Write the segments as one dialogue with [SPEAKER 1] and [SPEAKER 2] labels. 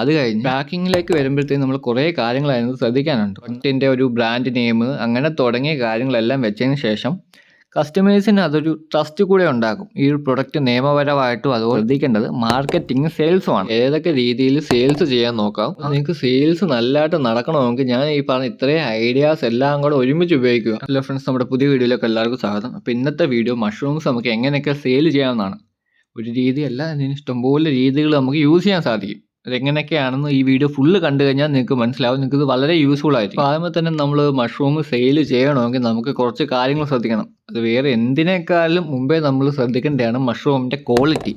[SPEAKER 1] അത് കഴിഞ്ഞ് പാക്കിങ്ങിലേക്ക് വരുമ്പോഴത്തേക്കും നമ്മൾ കുറേ കാര്യങ്ങൾ അതിനകത്ത് ശ്രദ്ധിക്കാനുണ്ട്. പ്രൊഡക്റ്റിന്റെ ഒരു ബ്രാൻഡ് നെയിം അങ്ങനെ തുടങ്ങിയ കാര്യങ്ങളെല്ലാം വെച്ചതിന് ശേഷം കസ്റ്റമേഴ്സിന് അതൊരു ട്രസ്റ്റ് കൂടെ ഉണ്ടാക്കും ഈ ഒരു പ്രൊഡക്റ്റ് നിയമപരമായിട്ടും അതുപോലെ ശ്രദ്ധിക്കേണ്ടത് മാർക്കറ്റിംഗ് സെയിൽസുമാണ് ഏതൊക്കെ രീതിയിൽ സെയിൽസ് ചെയ്യാൻ നോക്കാം. നിങ്ങൾക്ക് സെയിൽസ് നല്ലതായിട്ട് നടക്കണമെങ്കിൽ ഞാൻ ഈ പറഞ്ഞ ഇത്രയും ഐഡിയാസ് എല്ലാം കൂടെ ഒരുമിച്ച് ഉപയോഗിക്കുക. ഹലോ ഫ്രണ്ട്സ് നമ്മുടെ പുതിയ വീഡിയോയിലേക്ക് എല്ലാവർക്കും സ്വാഗതം. അപ്പോൾ ഇന്നത്തെ വീഡിയോ മഷ്റൂംസ് നമുക്ക് എങ്ങനെയൊക്കെ സെയിൽ ചെയ്യാവുന്നതാണ് ഒരു രീതിയല്ല അതിന് ഇഷ്ടംപോലെ രീതികൾ നമുക്ക് യൂസ് ചെയ്യാൻ സാധിക്കും. അതെങ്ങനെയൊക്കെയാണെന്ന് ഈ വീഡിയോ ഫുള്ള് കണ്ടു കഴിഞ്ഞാൽ നിങ്ങൾക്ക് മനസ്സിലാവും. നിങ്ങൾക്ക് ഇത് വളരെ യൂസ്ഫുൾ ആയിരിക്കും. ആദ്യമേ തന്നെ നമ്മൾ മഷ്റൂം സെയിൽ ചെയ്യണമെങ്കിൽ നമുക്ക് കുറച്ച് കാര്യങ്ങൾ ശ്രദ്ധിക്കണം. അത് വേറെ എന്തിനേക്കാളും മുമ്പേ നമ്മൾ ശ്രദ്ധിക്കേണ്ടതാണ് മഷ്റൂമിന്റെ ക്വാളിറ്റി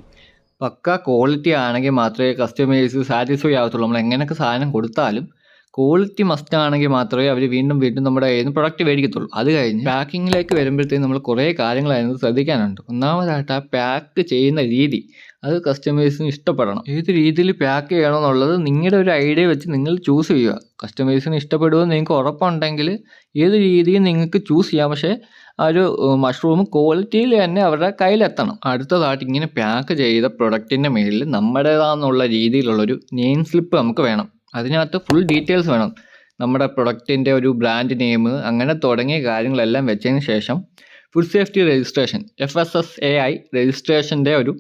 [SPEAKER 1] പക്ക ക്വാളിറ്റി ആണെങ്കിൽ മാത്രമേ കസ്റ്റമേഴ്സ് സാറ്റിസ്ഫൈ ആകത്തുള്ളൂ നമ്മൾ എങ്ങനെയൊക്കെ സാധനം കൊടുത്താലും ക്വാളിറ്റി മസ്റ്റ് ആണെങ്കിൽ മാത്രമേ അവർ വീണ്ടും വീണ്ടും നമ്മുടെ കയ്യിൽ നിന്ന് പ്രൊഡക്റ്റ് മേടിക്കത്തുള്ളൂ. അത് കഴിഞ്ഞ് പാക്കിങ്ങിലേക്ക് വരുമ്പോഴത്തേക്കും നമ്മൾ കുറേ കാര്യങ്ങൾ അതിനകത്ത് ശ്രദ്ധിക്കാനുണ്ട്. ഒന്നാമതായിട്ട് ആ പാക്ക് ചെയ്യുന്ന രീതി. അത് കസ്റ്റമേഴ്സിന് ഇഷ്ടപ്പെടണം. ഏത് രീതിയിൽ പാക്ക് ചെയ്യണം എന്നുള്ളത് നിങ്ങളുടെ ഒരു ഐഡിയ വെച്ച് നിങ്ങൾ ചൂസ് ചെയ്യുക. കസ്റ്റമേഴ്സിന് ഇഷ്ടപ്പെടുമെന്ന് നിങ്ങൾക്ക് ഉറപ്പുണ്ടെങ്കിൽ ഏത് രീതിയും നിങ്ങൾക്ക് ചൂസ് ചെയ്യാം. പക്ഷേ ആ ഒരു മഷ്റൂം ക്വാളിറ്റിയിൽ തന്നെ അവരുടെ കയ്യിലെത്തണം. അടുത്തതായിട്ട് ഇങ്ങനെ പാക്ക് ചെയ്ത പ്രൊഡക്റ്റിന്റെ മേളിൽ നമ്മുടേതാണെന്നുള്ള രീതിയിലുള്ളൊരു നെയിം സ്ലിപ്പ് നമുക്ക് വേണം. അതിനകത്ത് ഫുൾ ഡീറ്റെയിൽസ് വേണം. നമ്മുടെ പ്രൊഡക്റ്റിന്റെ ഒരു ബ്രാൻഡ് നെയിം അങ്ങനെ തുടങ്ങിയ കാര്യങ്ങളെല്ലാം വെച്ചതിന് ശേഷം food safety registration F S S A I രജിസ്ട്രേഷന്റെ ഒരു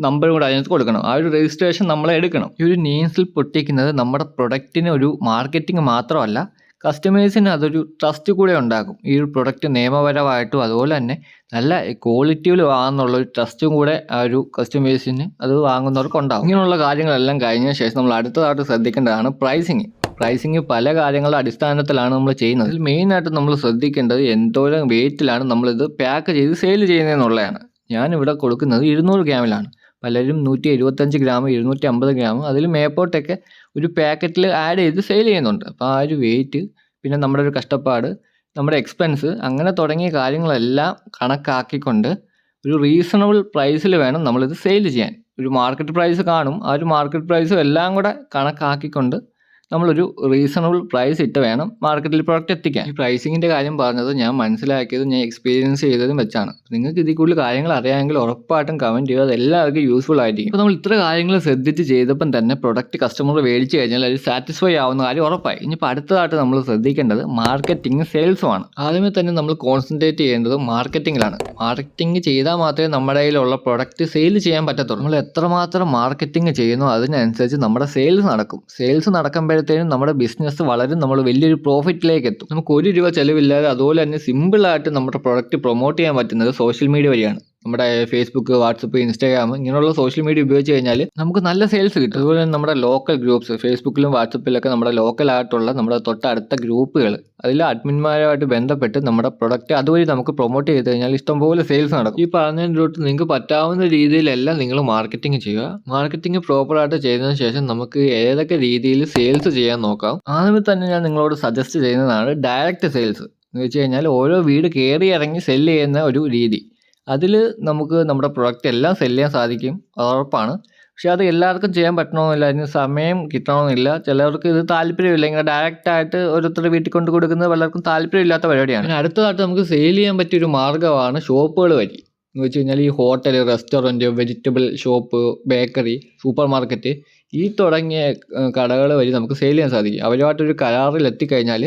[SPEAKER 1] നമ്പർ കൂടെ അതിനകത്ത് കൊടുക്കണം. ആ ഒരു രജിസ്ട്രേഷൻ നമ്മൾ എടുക്കണം. ഈ ഒരു നെയിംസിൽ പൊട്ടിക്കുന്നത് നമ്മുടെ പ്രൊഡക്റ്റിന് ഒരു മാർക്കറ്റിംഗ് മാത്രമല്ല കസ്റ്റമേഴ്സിന് അതൊരു ട്രസ്റ്റ് കൂടെ ഉണ്ടാക്കും. ഈ ഒരു പ്രൊഡക്റ്റ് നിയമപരമായിട്ടും അതുപോലെ തന്നെ നല്ല ക്വാളിറ്റിയിൽ വാങ്ങുന്നുള്ള ഒരു ട്രസ്റ്റും കൂടെ ആ ഒരു കസ്റ്റമേഴ്സിന് അത് വാങ്ങുന്നവർക്ക് ഉണ്ടാകും ഇങ്ങനെയുള്ള കാര്യങ്ങളെല്ലാം കഴിഞ്ഞ ശേഷം നമ്മൾ അടുത്തതായിട്ട് ശ്രദ്ധിക്കേണ്ടതാണ് പ്രൈസിങ് പ്രൈസിങ് പല കാര്യങ്ങളുടെ അടിസ്ഥാനത്തിലാണ് നമ്മൾ ചെയ്യുന്നത്. അതിൽ മെയിനായിട്ട് നമ്മൾ ശ്രദ്ധിക്കേണ്ടത് എന്തോരം വെയിറ്റിലാണ് നമ്മളിത് പാക്ക് ചെയ്ത് സെയിൽ ചെയ്യുന്നതെന്നുള്ളതാണ്. ഞാനിവിടെ കൊടുക്കുന്നത് ഇരുന്നൂറ് ഗ്രാമിലാണ് പലരും നൂറ്റി എഴുപത്തഞ്ച് ഗ്രാം ഇരുന്നൂറ്റി അമ്പത് ഗ്രാം അതിൽ മേപ്പോട്ടൊക്കെ ഒരു പാക്കറ്റിൽ ആഡ് ചെയ്ത് സെയിൽ ചെയ്യുന്നുണ്ട്. അപ്പോൾ ആ ഒരു വെയിറ്റ് പിന്നെ നമ്മുടെ ഒരു കഷ്ടപ്പാട് നമ്മുടെ എക്സ്പെൻസ് അങ്ങനെ തുടങ്ങിയ കാര്യങ്ങളെല്ലാം കണക്കാക്കിക്കൊണ്ട് ഒരു റീസണബിൾ പ്രൈസിൽ വേണം നമ്മളിത് സെയിൽ ചെയ്യാൻ. ഒരു മാർക്കറ്റ് പ്രൈസ് കാണും. ആ ഒരു മാർക്കറ്റ് പ്രൈസും എല്ലാം കൂടെ കണക്കാക്കിക്കൊണ്ട് നമ്മളൊരു റീസണബിൾ പ്രൈസ് ഇട്ട് വേണം മാർക്കറ്റിൽ പ്രൊഡക്റ്റ് എത്തിക്കാൻ. ഈ പ്രൈസിങ്ങിന്റെ കാര്യം പറഞ്ഞത് ഞാൻ മനസ്സിലാക്കിയതും ഞാൻ എക്സ്പീരിയൻസ് ചെയ്തതും വെച്ചാണ്. നിങ്ങൾക്ക് ഇതിൽ കൂടുതൽ കാര്യങ്ങൾ അറിയാമെങ്കിൽ ഉറപ്പായിട്ടും കമന്റ് ചെയ്യുക. അത് എല്ലാവർക്കും യൂസ്ഫുൾ ആയിരിക്കും. അപ്പോൾ നമ്മൾ ഇത്ര കാര്യങ്ങൾ ശ്രദ്ധിച്ച് ചെയ്തപ്പം തന്നെ പ്രൊഡക്റ്റ് കസ്റ്റമർ മേടിച്ച് കഴിഞ്ഞാൽ അത് സാറ്റിസ്ഫൈ ആവുന്ന കാര്യം ഉറപ്പായി. ഇനിയിപ്പോൾ അടുത്തതായിട്ട് നമ്മൾ ശ്രദ്ധിക്കേണ്ടത് മാർക്കറ്റിംഗ് സെയിൽസുമാണ് ആദ്യമേ തന്നെ നമ്മൾ കോൺസെൻട്രേറ്റ് ചെയ്യേണ്ടത് മാർക്കറ്റിങ്ങിലാണ് മാർക്കറ്റിംഗ് ചെയ്താൽ മാത്രമേ നമ്മുടെ കയ്യിലുള്ള പ്രൊഡക്റ്റ് സെയിൽ ചെയ്യാൻ പറ്റത്തുള്ളൂ. നമ്മൾ എത്രമാത്രം മാർക്കറ്റിംഗ് ചെയ്യുന്നു അതിനനുസരിച്ച് നമ്മുടെ സെയിൽസ് നടക്കും. സെയിൽസ് നടക്കുമ്പോഴത്തേനും നമ്മുടെ ബിസിനസ് വളരും നമ്മൾ വലിയൊരു പ്രോഫിറ്റിലേക്ക് എത്തും നമുക്ക് ഒരു രൂപ ചിലവില്ലാതെ അതുപോലെ തന്നെ സിമ്പിളായിട്ട് നമ്മുടെ പ്രൊഡക്റ്റ് പ്രൊമോട്ട് ചെയ്യാൻ പറ്റുന്നത് സോഷ്യൽ മീഡിയ വഴിയാണ്. നമ്മുടെ ഫേസ്ബുക്ക് വാട്സപ്പ് ഇൻസ്റ്റാഗ്രാം ഇങ്ങനെയുള്ള സോഷ്യൽ മീഡിയ ഉപയോഗിച്ച് കഴിഞ്ഞാൽ നമുക്ക് നല്ല സെയിൽസ് കിട്ടും. അതുപോലെ തന്നെ നമ്മുടെ ലോക്കൽ ഗ്രൂപ്പ്സ് ഫേസ്ബുക്കിലും വാട്സപ്പിലൊക്കെ നമ്മുടെ ലോക്കൽ ആയിട്ടുള്ള നമ്മുടെ തൊട്ടടുത്ത ഗ്രൂപ്പുകൾ അതിൽ അഡ്മിന്മാരുമായിട്ട് ബന്ധപ്പെട്ട് നമ്മുടെ പ്രൊഡക്റ്റ് അതുവഴി നമുക്ക് പ്രൊമോട്ട് ചെയ്ത് കഴിഞ്ഞാൽ ഇഷ്ടംപോലെ സെയിൽസ് നടക്കും. ഈ പറഞ്ഞതിന്റെ തൊട്ട് നിങ്ങൾക്ക് പറ്റാവുന്ന രീതിയിലെല്ലാം നിങ്ങൾ മാർക്കറ്റിംഗ് ചെയ്യുക. മാർക്കറ്റിംഗ് പ്രോപ്പറായിട്ട് ചെയ്തതിന് ശേഷം നമുക്ക് ഏതൊക്കെ രീതിയിൽ സെയിൽസ് ചെയ്യാൻ നോക്കാം. ആദ്യമേ തന്നെ ഞാൻ നിങ്ങളോട് സജസ്റ്റ് ചെയ്യുന്നതാണ് ഡയറക്റ്റ് സെയിൽസ് എന്ന് വെച്ച് കഴിഞ്ഞാൽ ഓരോ വീട് കയറി ഇറങ്ങി സെല്ല് ചെയ്യുന്ന ഒരു രീതി. അതിൽ നമുക്ക് നമ്മുടെ പ്രൊഡക്റ്റ് എല്ലാം സെല്ല് ചെയ്യാൻ സാധിക്കും. അത് ഉറപ്പാണ്. പക്ഷേ അത് എല്ലാവർക്കും ചെയ്യാൻ പറ്റണമെന്നില്ല അതിന് സമയം കിട്ടണമെന്നില്ല ചിലർക്ക് ഇത് താല്പര്യമില്ല. ഇങ്ങനെ ഡയറക്റ്റ് ആയിട്ട് ഓരോരുത്തരുടെ വീട്ടിൽ കൊണ്ട് കൊടുക്കുന്നത് പലർക്കും താല്പര്യമില്ലാത്ത പരിപാടിയാണ്. അടുത്തതായിട്ട് നമുക്ക് സെയിൽ ചെയ്യാൻ പറ്റിയ ഒരു മാർഗമാണ് ഷോപ്പുകൾ വഴി. എന്ന് വെച്ച് കഴിഞ്ഞാൽ ഈ hotel restaurant vegetable shop bakery supermarket ഈ തുടങ്ങിയ കടകൾ വഴി നമുക്ക് സെയിൽ ചെയ്യാൻ സാധിക്കും. അവരുമായിട്ടൊരു കരാറിൽ എത്തിക്കഴിഞ്ഞാൽ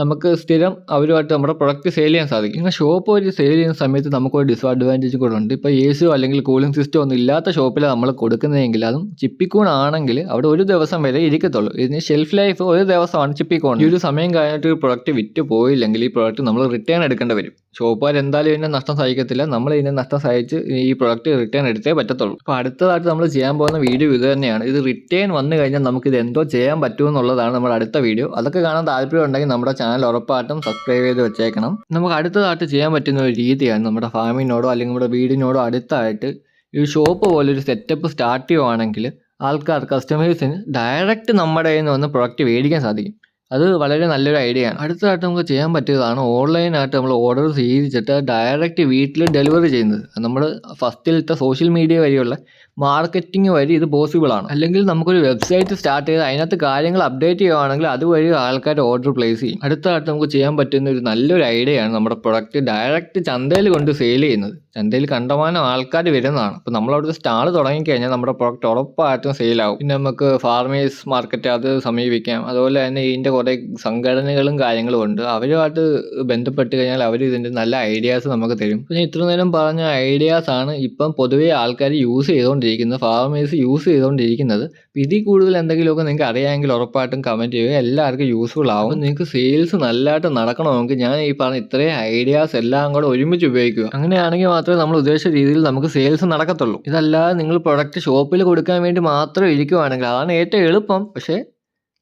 [SPEAKER 1] നമുക്ക് സ്ഥിരം അവരുമായിട്ട് നമ്മുടെ പ്രൊഡക്റ്റ് സെയിൽ ചെയ്യാൻ സാധിക്കും. ഇങ്ങനെ ഷോപ്പ് വഴി സെയിൽ ചെയ്യുന്ന സമയത്ത് നമുക്കൊരു ഡിസ്അഡ്വാന്റേജ് കൂടെ ഉണ്ട്. ഇപ്പോൾ എ സിയോ അല്ലെങ്കിൽ കൂളിംഗ് സിസ്റ്റം ഒന്നും ഇല്ലാത്ത ഷോപ്പിലാണ് നമ്മൾ കൊടുക്കുന്നതെങ്കിൽ അതും ചിപ്പിക്കൂൺ ആണെങ്കിൽ അവിടെ ഒരു ദിവസം വരെ ഇരിക്കത്തുള്ളൂ. ഇതിന് ഷെൽഫ് ലൈഫ് ഒരു ദിവസമാണ് ചിപ്പിക്കൂൺ. ഈ ഒരു സമയം കഴിഞ്ഞിട്ട് ഒരു പ്രൊഡക്റ്റ് വിറ്റ് പോയില്ലെങ്കിൽ ഈ പ്രൊഡക്റ്റ് നമ്മൾ റിട്ടേൺ എടുക്കേണ്ടി വരും. ഷോപ്പുകാർ എന്തായാലും ഇതിനെ നഷ്ടം സഹിക്കത്തില്ല. നമ്മൾ ഇതിനെ നഷ്ടം സഹിച്ച് ഈ പ്രൊഡക്റ്റ് റിട്ടേൺ എടുത്തേ പറ്റത്തുള്ളൂ. അപ്പോൾ അടുത്തതായിട്ട് നമ്മൾ ചെയ്യാൻ പോകുന്ന വീഡിയോ ഇത് തന്നെയാണ്. ഇത് റിട്ടേൺ വന്നു കഴിഞ്ഞാൽ നമുക്ക് ഇത് എന്തോ ചെയ്യാൻ പറ്റുമെന്നുള്ളതാണ് നമ്മുടെ അടുത്ത വീഡിയോ അതൊക്കെ കാണാൻ താല്പര്യം ഉണ്ടെങ്കിൽ നമ്മുടെ ചാനൽ ഉറപ്പായിട്ടും സബ്സ്ക്രൈബ് ചെയ്ത് വെച്ചേക്കണം. നമുക്ക് അടുത്തതായിട്ട് ചെയ്യാൻ പറ്റുന്ന ഒരു രീതിയാണ് നമ്മുടെ ഫാമിനോടോ അല്ലെങ്കിൽ നമ്മുടെ വീടിനോടോ അടുത്തായിട്ട് ഈ ഷോപ്പ് പോലെ ഒരു സെറ്റപ്പ് സ്റ്റാർട്ട് ചെയ്യുവാണെങ്കിൽ ആൾക്കാർ കസ്റ്റമേഴ്സിന് ഡയറക്റ്റ് നമ്മുടെ കയ്യിൽ നിന്ന് വന്ന് പ്രൊഡക്റ്റ് മേടിക്കാൻ സാധിക്കും. അത് വളരെ നല്ലൊരു ഐഡിയ ആണ്. അടുത്തതായിട്ട് നമുക്ക് ചെയ്യാൻ പറ്റിയതാണ് ഓൺലൈനായിട്ട് നമ്മൾ ഓർഡർ സ്വീകരിച്ചിട്ട് ഡയറക്റ്റ് വീട്ടിൽ ഡെലിവറി ചെയ്യുന്നത്. നമ്മൾ ഫസ്റ്റിലത്തെ സോഷ്യൽ മീഡിയ വഴിയുള്ള മാർക്കറ്റിംഗ് വഴി ഇത് പോസിബിൾ ആണ്. അല്ലെങ്കിൽ നമുക്കൊരു വെബ്സൈറ്റ് സ്റ്റാർട്ട് ചെയ്ത് അതിനകത്ത് കാര്യങ്ങൾ അപ്ഡേറ്റ് ചെയ്യുകയാണെങ്കിൽ അതുവഴി ആൾക്കാർ ഓർഡർ പ്ലേസ് ചെയ്യും. അടുത്തായിട്ട് നമുക്ക് ചെയ്യാൻ പറ്റുന്ന ഒരു നല്ലൊരു ഐഡിയയാണ് നമ്മുടെ പ്രൊഡക്റ്റ് ഡയറക്റ്റ് ചന്തയിൽ കൊണ്ട് സെയിൽ ചെയ്യുന്നത്. ചന്തയിൽ കണ്ടമാനം ആൾക്കാർ വരുന്നതാണ്. അപ്പോൾ നമ്മളവിടുത്തെ സ്റ്റാൾ തുടങ്ങിക്കഴിഞ്ഞാൽ നമ്മുടെ പ്രൊഡക്റ്റ് ഉറപ്പായിട്ടും സെയിലാവും പിന്നെ നമുക്ക് ഫാർമേഴ്സ് മാർക്കറ്റ് അത് സമീപിക്കാം. അതുപോലെ തന്നെ ഇതിന്റെ കുറേ സംഘടനകളും കാര്യങ്ങളും ഉണ്ട്. അവരുമായിട്ട് ബന്ധപ്പെട്ട് കഴിഞ്ഞാൽ അവർ ഇതിന്റെ നല്ല ഐഡിയാസ് നമുക്ക് തരും. പിന്നെ ഇത്ര നേരം പറഞ്ഞ ഐഡിയാസ് ആണ് ഇപ്പം പൊതുവേ ആൾക്കാർ യൂസ് ചെയ്തുകൊണ്ടിരിക്കുന്നത് ഫാർമേഴ്സ് യൂസ് ചെയ്തുകൊണ്ടിരിക്കുന്നത്. അപ്പോൾ ഇതിൽ കൂടുതൽ എന്തെങ്കിലുമൊക്കെ നിങ്ങൾക്ക് അറിയാമെങ്കിൽ ഉറപ്പായിട്ടും കമന്റ് ചെയ്യുക. എല്ലാവർക്കും യൂസ്ഫുൾ ആവും. നിങ്ങൾക്ക് സെയിൽസ് നല്ലതായിട്ട് നടക്കണമെങ്കിൽ ഞാൻ ഈ പറഞ്ഞ ഇത്രയും ഐഡിയാസ് എല്ലാം കൂടെ ഒരുമിച്ച് ഉപയോഗിക്കുക. അങ്ങനെയാണെങ്കിൽ മാത്രമേ നമ്മൾ ഉദ്ദേശിച്ച രീതിയിൽ നമുക്ക് സെയിൽസ് നടക്കത്തുള്ളൂ. ഇതല്ലാതെ നിങ്ങൾ പ്രൊഡക്റ്റ് ഷോപ്പിൽ കൊടുക്കാൻ വേണ്ടി മാത്രം ഇരിക്കുവാണെങ്കിൽ അതാണ് ഏറ്റവും എളുപ്പം. പക്ഷേ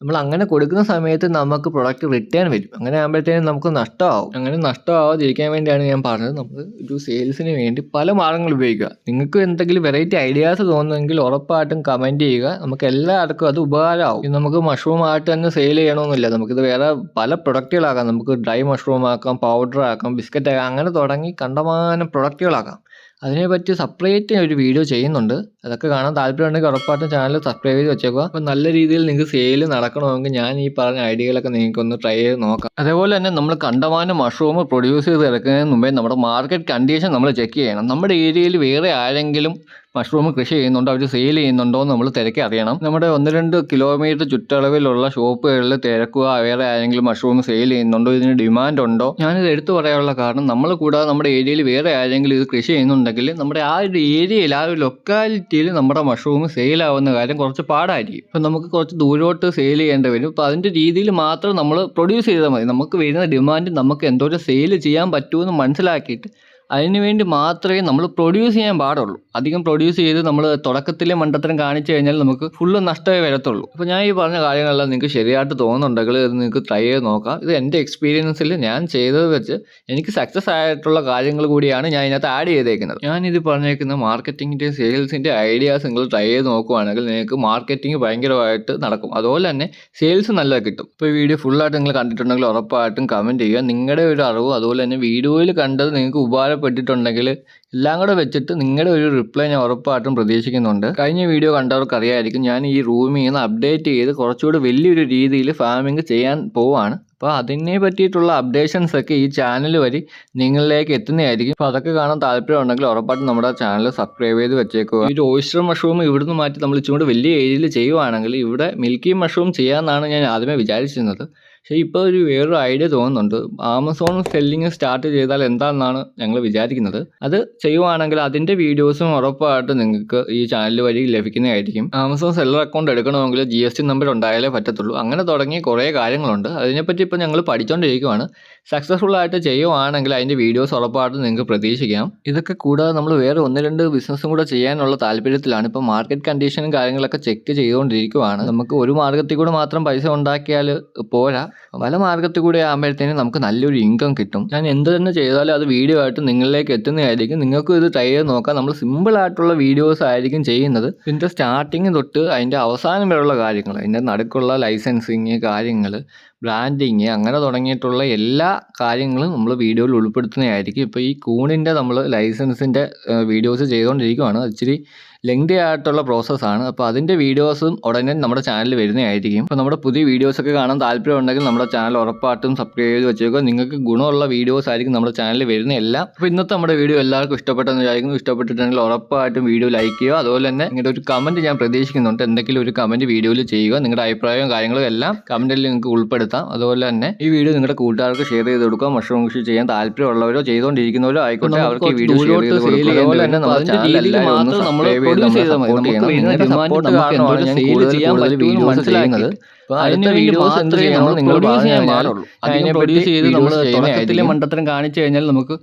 [SPEAKER 1] നമ്മൾ അങ്ങനെ കൊടുക്കുന്ന സമയത്ത് നമുക്ക് പ്രൊഡക്റ്റ് റിട്ടേൺ വരും. അങ്ങനെ ആകുമ്പോഴത്തേനും നമുക്ക് നഷ്ടമാവും. അങ്ങനെ നഷ്ടമാവാതിരിക്കാൻ വേണ്ടിയാണ് ഞാൻ പറഞ്ഞത്. നമ്മൾ ഒരു സെയിൽസിന് വേണ്ടി പല മാർഗങ്ങൾ ഉപയോഗിക്കുക. നിങ്ങൾക്ക് എന്തെങ്കിലും വെറൈറ്റി ഐഡിയാസ് തോന്നുന്നെങ്കിൽ ഉറപ്പായിട്ടും കമന്റ് ചെയ്യുക. നമുക്ക് എല്ലാവർക്കും അത് ഉപകാരമാവും. നമുക്ക് മഷ്റൂം ആയിട്ട് തന്നെ സെയിൽ ചെയ്യണമെന്നില്ല. നമുക്കിത് വേറെ പല പ്രൊഡക്റ്റുകളാക്കാം നമുക്ക് ഡ്രൈ മഷ്റൂം ആക്കാം പൗഡർ ആക്കാം ബിസ്ക്കറ്റ് ആക്കാം അങ്ങനെ തുടങ്ങി കണ്ടമാനം പ്രൊഡക്റ്റുകളാക്കാം അതിനെപ്പറ്റി സെപ്പറേറ്റ് ഒരു വീഡിയോ ചെയ്യുന്നുണ്ട്. അതൊക്കെ കാണാൻ താല്പര്യമുണ്ടെങ്കിൽ ഉറപ്പായിട്ടും ചാനൽ സബ്സ്ക്രൈബ് ചെയ്ത് വെച്ചേക്കുക. അപ്പോൾ നല്ല രീതിയിൽ നിങ്ങൾക്ക് സെയിൽ നടക്കണമെങ്കിൽ ഞാൻ ഈ പറഞ്ഞ ഐഡിയകളൊക്കെ നിങ്ങൾക്ക് ഒന്ന് ട്രൈ ചെയ്ത് നോക്കാം. അതേപോലെ തന്നെ നമ്മൾ കണ്ടമാനം മഷ്റൂം പ്രൊഡ്യൂസ് ചെയ്ത് ഇറക്കുന്നതിന് മുമ്പേ നമ്മുടെ മാർക്കറ്റ് കണ്ടീഷൻ നമ്മൾ ചെക്ക് ചെയ്യണം. നമ്മുടെ ഏരിയയിൽ വേറെ ആരെങ്കിലും മഷ്റൂം കൃഷി ചെയ്യുന്നുണ്ടോ? അവർ സെയിൽ ചെയ്യുന്നുണ്ടോ എന്ന് നമ്മൾ തിരക്കി അറിയണം. നമ്മുടെ ഒന്ന് രണ്ട് കിലോമീറ്റർ ചുറ്റളവിലുള്ള ഷോപ്പുകളിൽ തിരക്കുക വേറെ ആരെങ്കിലും മഷ്റൂം സെയിൽ ചെയ്യുന്നുണ്ടോ? ഇതിന് ഡിമാൻഡ് ഉണ്ടോ? ഞാനിത് എടുത്തു പറയാനുള്ള കാരണം നമ്മൾ കൂടാതെ നമ്മുടെ ഏരിയയിൽ വേറെ ആരെങ്കിലും ഇത് കൃഷി ചെയ്യുന്നുണ്ടെങ്കിൽ നമ്മുടെ ആ ഒരു ഏരിയയിൽ ആ ഒരു ലൊക്കാലിറ്റിയിൽ നമ്മുടെ മഷ്റൂം സെയിൽ ആവുന്ന കാര്യം കുറച്ച് പാടായിരിക്കും. ഇപ്പം നമുക്ക് കുറച്ച് ദൂരോട്ട് സെയിൽ ചെയ്യേണ്ടി വരും. അപ്പോൾ അതിന്റെ രീതിയിൽ മാത്രം നമ്മൾ പ്രൊഡ്യൂസ് ചെയ്താൽ മതി. നമുക്ക് വരുന്ന ഡിമാൻഡ് നമുക്ക് എന്തോരം സെയിൽ ചെയ്യാൻ പറ്റുമെന്ന് മനസ്സിലാക്കിയിട്ട് അതിന് വേണ്ടി മാത്രമേ നമ്മൾ പ്രൊഡ്യൂസ് ചെയ്യാൻ പാടുള്ളൂ. അധികം പ്രൊഡ്യൂസ് ചെയ്ത് നമ്മൾ തുടക്കത്തിലെ മണ്ടത്തരം കാണിച്ചു കഴിഞ്ഞാൽ നമുക്ക് ഫുള്ള് നഷ്ടമേ വരത്തുള്ളൂ. അപ്പോൾ ഞാൻ ഈ പറഞ്ഞ കാര്യങ്ങളെല്ലാം നിങ്ങൾക്ക് ശരിയായിട്ട് തോന്നുന്നുണ്ടെങ്കിൽ ഇത് നിങ്ങൾക്ക് ട്രൈ ചെയ്ത് നോക്കാം. ഇത് എന്റെ എക്സ്പീരിയൻസിൽ ഞാൻ ചെയ്തത് വെച്ച് എനിക്ക് സക്സസ് ആയിട്ടുള്ള കാര്യങ്ങൾ കൂടിയാണ് ഞാൻ ഇതിനകത്ത് ആഡ് ചെയ്തേക്കുന്നത്. ഞാനിത് പറഞ്ഞേക്കുന്ന മാർക്കറ്റിങ്ങിന്റെ സെയിൽസിന്റെ ഐഡിയാസ് നിങ്ങൾ ട്രൈ ചെയ്ത് നോക്കുവാണെങ്കിൽ നിങ്ങൾക്ക് മാർക്കറ്റിംഗ് ഭയങ്കരമായിട്ട് നടക്കും. അതുപോലെ തന്നെ സെയിൽസ് നല്ല കിട്ടും. ഇപ്പോൾ ഈ വീഡിയോ ഫുള്ളായിട്ട് നിങ്ങൾ കണ്ടിട്ടുണ്ടെങ്കിൽ ഉറപ്പായിട്ടും കമന്റ് ചെയ്യുക. നിങ്ങളുടെ ഒരു അറിവ് അതുപോലെ തന്നെ വീഡിയോയിൽ കണ്ടത് നിങ്ങൾക്ക് ഉപകാരപ്പെട്ടിട്ടുണ്ടെങ്കിൽ എല്ലാം കൂടെ വെച്ചിട്ട് നിങ്ങളുടെ ഒരു റിപ്ലൈ ഞാൻ ഉറപ്പായിട്ടും പ്രതീക്ഷിക്കുന്നുണ്ട്. കഴിഞ്ഞ വീഡിയോ കണ്ടവർക്ക് അറിയായിരിക്കും ഞാൻ ഈ റൂമിൽ നിന്ന് അപ്ഡേറ്റ് ചെയ്ത് കുറച്ചുകൂടി വലിയൊരു രീതിയിൽ ഫാമിംഗ് ചെയ്യാൻ പോവാണ്. അപ്പോൾ അതിനെ പറ്റിയിട്ടുള്ള അപ്ഡേഷൻസ് ഒക്കെ ഈ ചാനൽ വഴി നിങ്ങളിലേക്ക് എത്തുന്നതായിരിക്കും. അപ്പോൾ അതൊക്കെ കാണാൻ താല്പര്യം ഉണ്ടെങ്കിൽ ഉറപ്പായിട്ടും നമ്മുടെ ചാനൽ സബ്സ്ക്രൈബ് ചെയ്ത് വെച്ചേക്കുക. ഈ ഓയിസ്റ്റർ മഷ്റൂം ഇവിടുന്ന് മാറ്റി നമ്മൾ ഇച്ചുകൊണ്ട് വലിയ ഏരിയയിൽ ചെയ്യുവാണെങ്കിൽ ഇവിടെ മിൽക്കി മഷ്റൂം ചെയ്യാമെന്നാണ് ഞാൻ ആദ്യമേ വിചാരിച്ചിരുന്നത്. പക്ഷേ ഇപ്പോൾ ഒരു വേറൊരു ഐഡിയ തോന്നുന്നുണ്ട്. ആമസോൺ സെല്ലിങ് സ്റ്റാർട്ട് ചെയ്താൽ എന്താണെന്നാണ് ഞങ്ങൾ വിചാരിക്കുന്നത്. അത് ചെയ്യുവാണെങ്കിൽ അതിന്റെ വീഡിയോസും ഉറപ്പായിട്ട് നിങ്ങൾക്ക് ഈ ചാനൽ വഴി ലഭിക്കുന്നതായിരിക്കും. ആമസോൺ സെല്ലർ അക്കൗണ്ട് എടുക്കണമെങ്കിൽ ജി എസ് ടി നമ്പർ ഉണ്ടായാലേ പറ്റത്തുള്ളൂ. അങ്ങനെ തുടങ്ങിയ കുറേ കാര്യങ്ങളുണ്ട്. അതിനെപ്പറ്റി ഇപ്പോൾ ഞങ്ങൾ പഠിച്ചുകൊണ്ടിരിക്കുവാണ് സക്സസ്ഫുൾ ആയിട്ട് ചെയ്യുവാണെങ്കിൽ അതിന്റെ വീഡിയോസ് ഉറപ്പായിട്ട് നിങ്ങൾക്ക് പ്രതീക്ഷിക്കാം. ഇതൊക്കെ കൂടാതെ നമ്മൾ വേറെ ഒന്ന് രണ്ട് ബിസിനസ്സും കൂടെ ചെയ്യാനുള്ള താല്പര്യത്തിലാണ്. ഇപ്പോൾ മാർക്കറ്റ് കണ്ടീഷനും കാര്യങ്ങളൊക്കെ ചെക്ക് ചെയ്തുകൊണ്ടിരിക്കുവാണ്. നമുക്ക് ഒരു മാർഗത്തിൽ കൂടെ മാത്രം പൈസ ഉണ്ടാക്കിയാൽ പോരാ. പല മാർഗത്തിൽ കൂടെ ആകുമ്പോഴത്തേനും നമുക്ക് നല്ലൊരു ഇൻകം കിട്ടും. ഞാൻ എന്ത് തന്നെ ചെയ്താലും അത് വീഡിയോ ആയിട്ട് നിങ്ങളിലേക്ക് എത്തുന്നതായിരിക്കും. നിങ്ങൾക്കും ഇത് ട്രൈ ചെയ്ത് നോക്കാം. നമ്മൾ സിമ്പിൾ ആയിട്ടുള്ള വീഡിയോസ് ആയിരിക്കും ചെയ്യുന്നത്. ഇതിന്റെ സ്റ്റാർട്ടിങ് തൊട്ട് അതിന്റെ അവസാനം വരെയുള്ള കാര്യങ്ങൾ അതിന്റെ നടുക്കുള്ള ലൈസൻസിങ് കാര്യങ്ങൾ ബ്രാൻഡിങ് അങ്ങനെ തുടങ്ങിയിട്ടുള്ള എല്ലാ കാര്യങ്ങളും നമ്മൾ വീഡിയോയിൽ ഉൾപ്പെടുത്തുന്നതായിരിക്കും. ഇപ്പോൾ ഈ കൂണിന്റെ നമ്മൾ ലൈസൻസിന്റെ വീഡിയോസ് ചെയ്തുകൊണ്ടിരിക്കുകയാണ് ഇച്ചിരി ലെങ്തി ആയിട്ടുള്ള പ്രോസസ്സാണ് അപ്പോൾ അതിന്റെ വീഡിയോസും ഉടനെ നമ്മുടെ ചാനലിൽ വരുന്നതായിരിക്കും. അപ്പോൾ നമ്മുടെ പുതിയ വീഡിയോസൊക്കെ കാണാൻ താല്പര്യം ഉണ്ടെങ്കിൽ നമ്മുടെ ചാനൽ ഉറപ്പായിട്ടും സബ്സ്ക്രൈബ് ചെയ്ത് വെച്ചേക്കുക. നിങ്ങൾക്ക് ഗുണമുള്ള വീഡിയോസ് ആയിരിക്കും നമ്മുടെ ചാനലിൽ വരുന്ന എല്ലാം. അപ്പോൾ ഇന്നത്തെ നമ്മുടെ വീഡിയോ എല്ലാവർക്കും ഇഷ്ടപ്പെട്ടെന്ന് വിചാരിക്കുന്നു. ഇഷ്ടപ്പെട്ടിട്ടുണ്ടെങ്കിൽ ഉറപ്പായിട്ടും വീഡിയോ ലൈക്ക് ചെയ്യുക. അതുപോലെ തന്നെ നിങ്ങളുടെ ഒരു കമന്റ് ഞാൻ പ്രതീക്ഷിക്കുന്നുണ്ട്. എന്തെങ്കിലും ഒരു കമന്റ് വീഡിയോയിൽ ചെയ്യുക. നിങ്ങളുടെ അഭിപ്രായവും കാര്യങ്ങളും എല്ലാം കമന്റിൽ നിങ്ങൾക്ക് ഉൾപ്പെടുത്താം അതുപോലെ തന്നെ ഈ വീഡിയോ നിങ്ങളുടെ കൂട്ടുകാർക്ക് ഷെയർ ചെയ്ത് കൊടുക്കുക മഷ്റൂം കൃഷി ചെയ്യാൻ താല്പര്യമുള്ളവരോ ചെയ്തുകൊണ്ടിരിക്കുന്നവരോ ആയിക്കോട്ടെ അവർക്ക് ഈ വീഡിയോ ഷെയർ ചെയ്ത് കൊടുക്കുക അതുപോലെ തന്നെ നമ്മുടെ ചാനൽ സപ്പോർട്ട് കാരണമാണ് ഞാൻ കൂടുതൽ കൂടുതൽ വീഡിയോസ് ചെയ്യുന്നത് അടുത്ത വീഡിയോസ് എന്ത് നിങ്ങൾ പ്രൊഡ്യൂസ് ചെയ്യാൻ പാടുള്ളൂ അതിനെ പ്രൊഡ്യൂസ് ചെയ്ത് നമ്മൾ തുടക്കത്തിലെ മണ്ടത്തരം കാണിച്ചു കഴിഞ്ഞാൽ നമുക്ക്